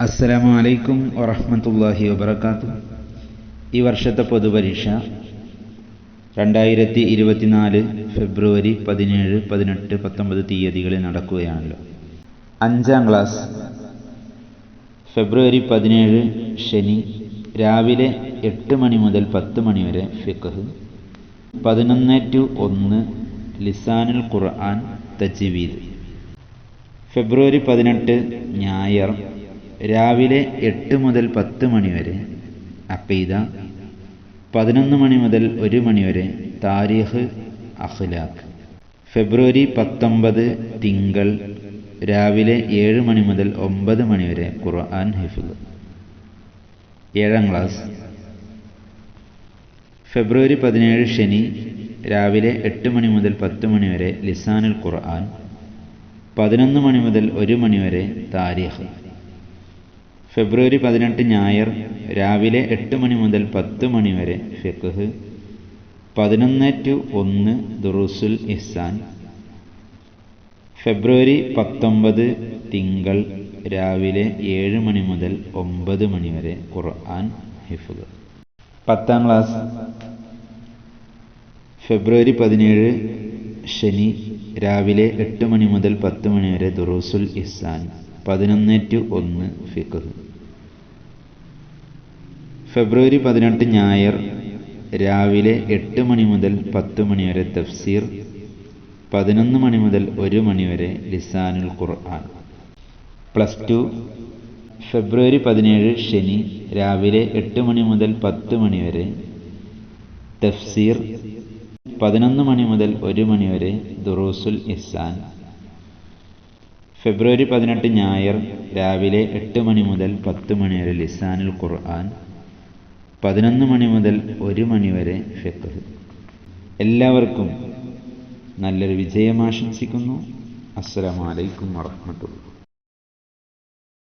അസ്സലാമു അലൈക്കും വറഹ്മത്തുള്ളാഹി വബറകാതുഹു. ഈ വർഷത്തെ പൊതുപരീക്ഷ രണ്ടായിരത്തി ഇരുപത്തിനാല് ഫെബ്രുവരി പതിനേഴ് പതിനെട്ട് പത്തൊമ്പത് തീയതികളിൽ നടക്കുകയാണല്ലോ. അഞ്ചാം ക്ലാസ്. ഫെബ്രുവരി പതിനേഴ് ശനി രാവിലെ എട്ട് മണി മുതൽ പത്ത് മണി വരെ ഫിഖ് പതിനൊന്ന് ടു ഒന്ന് ലിസാനുൽ ഖുർആൻ തജ്വീദ്. ഫെബ്രുവരി പതിനെട്ട് ഞായർ രാവിലെ എട്ട് മുതൽ പത്ത് മണി വരെ. അക്കീദ പതിനൊന്ന് മണി മുതൽ ഒരു മണി വരെ താരീഖ് അഖ്ലാഖ്. ഫെബ്രുവരി പത്തൊമ്പത് തിങ്കൾ രാവിലെ ഏഴ് മണി മുതൽ ഒമ്പത് മണി വരെ ഖുർആൻ ഹിഫുദ്. ഏഴാം ക്ലാസ്. ഫെബ്രുവരി പതിനേഴ് ശനി രാവിലെ എട്ട് മണി മുതൽ പത്ത് മണി വരെ ലിസാനുൽ ഖുർആൻ. പതിനൊന്ന് മണി മുതൽ ഒരു മണി വരെ താരീഖ്. ഫെബ്രുവരി പതിനെട്ട് ഞായർ രാവിലെ എട്ട് മണി മുതൽ പത്ത് മണി വരെ ഫിഖ് പതിനൊന്ന് ടു ഒന്ന് ദുറൂസുൽ ഇഹ്സാൻ. ഫെബ്രുവരി പത്തൊമ്പത് തിങ്കൾ രാവിലെ ഏഴ് മണി മുതൽ ഒമ്പത് മണി വരെ ഖുർആൻ ഹിഫുകൾ പത്താം ക്ലാസ്. ഫെബ്രുവരി പതിനേഴ് ശനി രാവിലെ എട്ട് മണി മുതൽ പത്ത് മണി വരെ ദുറൂസുൽ ഇഹ്സാൻ. പതിനൊന്ന് ടു ഒന്ന് ഫിഖ്. ഫെബ്രുവരി പതിനെട്ട് ഞായർ രാവിലെ എട്ട് മണി മുതൽ പത്ത് മണി വരെ തഫ്സീർ പതിനൊന്ന് മണി മുതൽ ഒരു മണി വരെ ലിസാനുൽ ഖുർആൻ. പ്ലസ് ടു ഫെബ്രുവരി പതിനേഴ് ശനി രാവിലെ എട്ട് മണി മുതൽ പത്ത് മണി വരെ തഫ്സീർ പതിനൊന്ന് മണി മുതൽ ഒരു മണി വരെ ദുറൂസുൽ ഇഹ്സാൻ. ഫെബ്രുവരി പതിനെട്ട് ഞായർ രാവിലെ എട്ട് മണി മുതൽ പത്ത് മണി വരെ ലിസാനുൽ ഖുർആൻ പതിനൊന്ന് മണി മുതൽ ഒരു മണി വരെ ഫിഖ്. എല്ലാവർക്കും നല്ലൊരു വിജയം ആശംസിക്കുന്നു. അസ്സലാമലൈക്കും അലൈക്കും വറഹ്മത്തുള്ളാഹി.